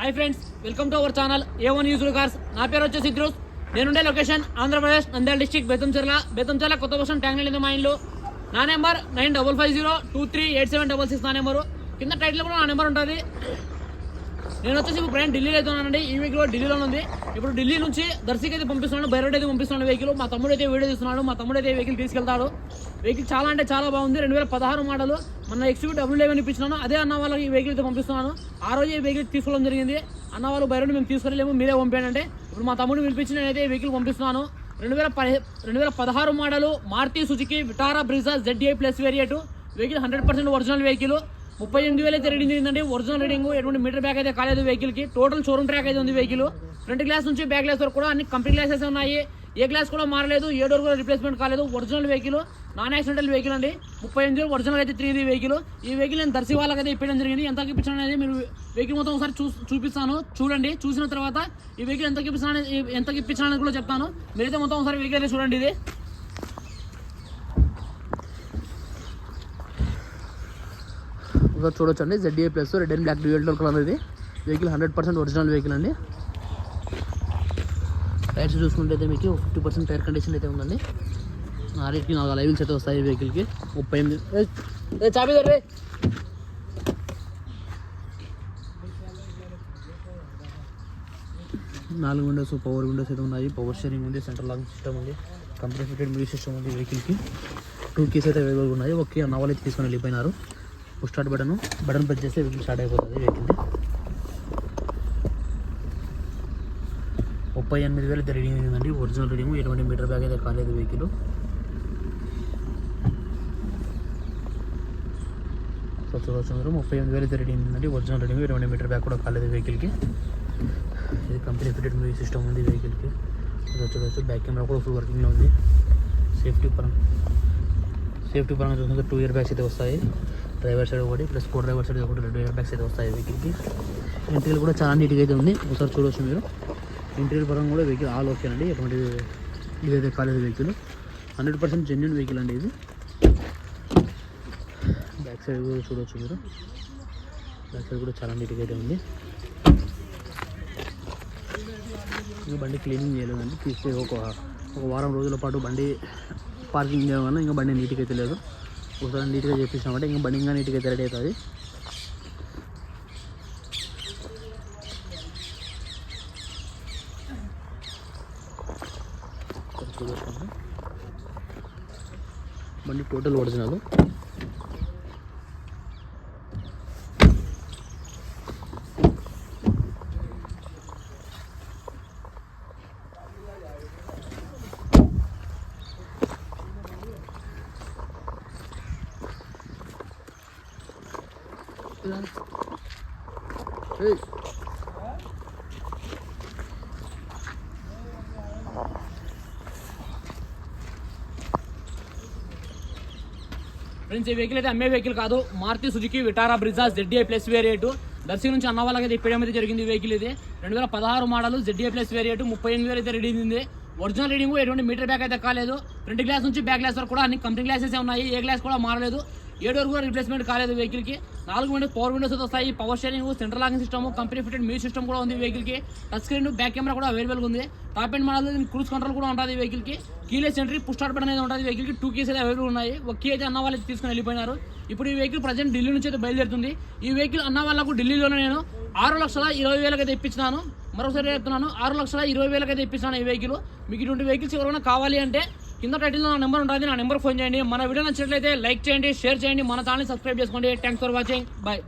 Hi friends welcome to our channel A one use cars నా పేరు వచ్చేసి ఇద్రూస్. నేనుండే లొకేషన్ ఆంధ్రప్రదేశ్ నంద్యాల డిస్టిక్ బెతంచెర్ల బెతంచెర్ల కొత్త బస్టాండ్ ట్యాంక్ నింది మా ఇంట్లో. నా number nine double five zero two three eight seven double six నా నెంబరు. కింద టైటిల్ కూడా నా నెంబర్ ఉంటుంది. నేను వచ్చేసి ఇప్పుడు ప్రయాణం ఢిల్లీలో అయితే ఉన్నానండి. ఈ వెహికల్ ఢిల్లీలో ఉంది. ఇప్పుడు ఢిల్లీ నుంచి దర్శికి అయితే పంపిస్తున్నాను బైరోడ్ అయితే పంపిస్తున్నాను వెహికల్ మా తమ్ముడు అయితే వీడియో తీస్తున్నాడు మా తమ్ముడు అయితే వెహికల్ తీసుకెళ్తాడు. వెహికల్ చాలా అంటే చాలా బాగుంది. రెండు వేల పదహారు మోడల్ మన ఎక్స్యూ డబ్ల్యూ లెవెన్ ఇప్పించినాను. అదే అన్న వాళ్ళకి ఈ వెహికల్ అయితే పంపిస్తున్నాను. ఆ రోజు ఈ వెహికల్ తీసుకోవడం జరిగింది. అన్న వాళ్ళు బైరోడ్ మేము తీసుకెళ్ళలేము మీరే పంపానంటే ఇప్పుడు మా తమ్ముడు పిలిపించి నేనైతే ఈ వెహికల్ పంపిస్తున్నాను. రెండు వేల పది రెండు వేల పదహారు model Maruti Suzuki Vitara Brezza ZA plus variant vehicle hundred percent original vehicle ముప్పై ఎనిమిది వేలు అయితే రీడింగ్ జరిగిందండి ఒరిజినల్ రీడింగ్ ఎటువంటి మీటర్ బ్యాక్ అయితే కాలేదు వెహికల్కి టోటల్ షోరూమ్ ట్రాక్ అయితే ఉంది వెహికల్. ఫ్రంట్ గ్లాస్ నుంచి బ్యాక్ గ్లాస్ వరకు కూడా అన్ని కంపెనీ గ్లాసెస్ ఉన్నాయి. ఏ గ్లాస్ కూడా మారలేదు ఏ డోర్ కూడా రిప్లేస్మెంట్ కాలేదు. Original vehicle non accidental vehicle అండి. ముప్పై ఎనిమిది వేలు ఒరిజినల్ అయితే త్రీ వెహికల్. ఈ వెహికల్ నేను దర్శి వాళ్ళకి అయితే జరిగింది. ఎంత ఇప్పించడం అనేది మీరు వెహికల్ మొత్తం ఒకసారి చూ చూపిస్తాను. చూడండి చూసిన తర్వాత ఈ వెహికల్ ఎంత ఇప్పించాను ఎంత ఇప్పించాను కూడా చెప్తాను. మీరైతే మొత్తం ఒకసారి వెహికల్ అయితే చూడండి ఇది. ఒకసారి చూడొచ్చు అండి ZA plus red and black dual colour ఇది vehicle hundred percent original vehicle అండి. టైర్స్ చూసుకుంటే అయితే మీకు ఫిఫ్టీ పర్సెంట్ టైర్ కండిషన్ అయితే ఉందండి. నాలుగుకి నాలుగు లైవిల్స్ అయితే వస్తాయి వెహికల్కి ముప్పై ఎనిమిది. నాలుగు విండోస్ పవర్ విండోస్ అయితే ఉన్నాయి. పవర్ షేరింగ్ ఉంది సెంట్రల్ లాక్ సిస్టమ్ ఉంది. కంపెనీ ఫిటెడ్ మ్యూజిక్ సిస్టమ్ ఉంది వెహికల్కి టూ కీస్ అయితే అవైలబుల్ ఉన్నాయి. ఓకే నవల్ అయితే తీసుకొని వెళ్ళిపోయినారు. Push start button button press చేస్తే వెహికల్ స్టార్ట్ అయిపోతుంది వెహికల్ది ముప్పై ఎనిమిది వేలు అయితే రీడింగ్ ఉందండి ఒరిజినల్ రీడింగ్ ఎటువంటి మీటర్ బ్యాగ్ అయితే కాలేదు వెహికల్ సో చూడవచ్చు మీరు ముప్పై ఎనిమిది వేలు అయితే రీడింగ్ ఉందండి ఒరిజినల్ రీడింగ్ ఎటువంటి మీటర్ బ్యాగ్ కూడా కాలేదు వెహికల్కి ఇది కంపెనీ ఫిటెడ్ మ్యూజిక్ సిస్టమ్ ఉంది వెహికల్కి చూడవచ్చు బ్యాక్ కెమెరా కూడా ఫుల్ వర్కింగ్లో ఉంది. సేఫ్టీ పరంగా సేఫ్టీ పరంగా చూసుకుంటే టూ ఇయర్ బ్యాగ్స్ అయితే వస్తాయి. డ్రైవర్ సైడ్ ఒకటి ప్లస్ కో డ్రైవర్ సైడ్ ఒకటి రెండు ఇయర్ బ్యాగ్స్ అయితే వస్తాయి వెహికల్కి. ఇంటీరియర్ కూడా చాలా నీట్గా అయితే ఉంది. ఒకసారి చూడవచ్చు మీరు. ఇంటీరియర్ పరంగా కూడా వెహికల్ ఆల్ ఓకే అండి. ఎటువంటి ఇదైతే కాలేదు vehicle hundred percent genuine vehicle అండి ఇది. బ్యాక్ సైడ్ కూడా చూడవచ్చు మీరు. బ్యాక్ సైడ్ కూడా చాలా నీట్గా అయితే ఉంది. ఇంకా బండి క్లీనింగ్ చేయలేదండి. తీస్తే ఒక ఒక వారం రోజుల పాటు బండి పార్కింగ్ చేయడం వల్ల ఇంకా బండి నీట్గా అయితే లేదు. ఒకసారి నీట్గా చేపిస్తామంటే ఇంకా బండి ఇంకా నీట్గా రెడీ అవుతుంది బండి టోటల్ ఒరిజినల్ ఫ్రెండ్స్ ఈ వెహికల్ అయితే అమ్మే వెహికల్ కాదు. Maruti Suzuki Vitara Brezza ZDI plus variant Darsi నుంచి అన్న వాళ్ళకి అయితే ఇప్పటి అయితే జరిగింది వెహికల్ ఇది? రెండు వేల పదహారు మోడల్ జెడ్ఏ ప్లస్ వేరియట్ ముప్పై ఎనిమిది వేలు అయితే రెడీ అయింది ఒరిజినల్ రీడింగ్ ఎటువంటి మీటర్ బ్యాక్ అయితే కాలేదు. ఫ్రంట్ గ్లాస్ నుంచి బ్యాక్ గ్లాస్ వరకు కూడా అన్ని కంపెనీ గ్లాసెస్ ఉన్నాయి. ఏ గ్లాస్ కూడా మారలేదు. ఏడు వరకు కూడా రిప్లేస్మెంట్ కాలేదు వెహికల్కి. నాలుగు విండోస్ పవర్ విండోస్ వస్తాయి. Power steering central locking system company fitted music system కూడా ఉంది వెహికల్కి. టచ్ స్క్రీన్ బ్యాక్ కెమెరా కూడా అవైలబుల్ ఉంది. Top and model cruise control కూడా ఉంటుంది వెహికల్కి. Keyless entry push start button అనేది ఉంటుంది వెహికల్కి. టూ కీస్ అయితే అవైలబుల్ ఉన్నాయి. ఒక కీ అయితే అన్న వాళ్ళకి తీసుకుని వెళ్ళిపోయినారు. ఇప్పుడు ఈ వెహికల్ ప్రజెంట్ ఢిల్లీ నుంచి అయితే బయలుదేరుతుంది. ఈ వెహికల్ అన్న వాళ్ళకు ఢిల్లీలోనే నేను ఆరు లక్షల ఇరవై వేలకు అయితే ఇప్పించినాను. మరోసారి చెప్తున్నాను ఆరు లక్షల ఇరవై వేలకు అయితే ఇప్పిస్తాను ఈ వెహికల్ మీకు ఇటువంటి వెహికల్స్ ఎవరైనా కావాలి అంటే కింద టైటిల్లో నా నెంబర్ ఉంటుంది నా నెంబర్ ఫోన్ చేయండి. మన వీడియో నచ్చినట్లయితే లైక్ చేయండి షేర్ చేయండి. మన ఛానల్ సబ్స్క్రైబ్ చేసుకోండి. Thanks for watching bye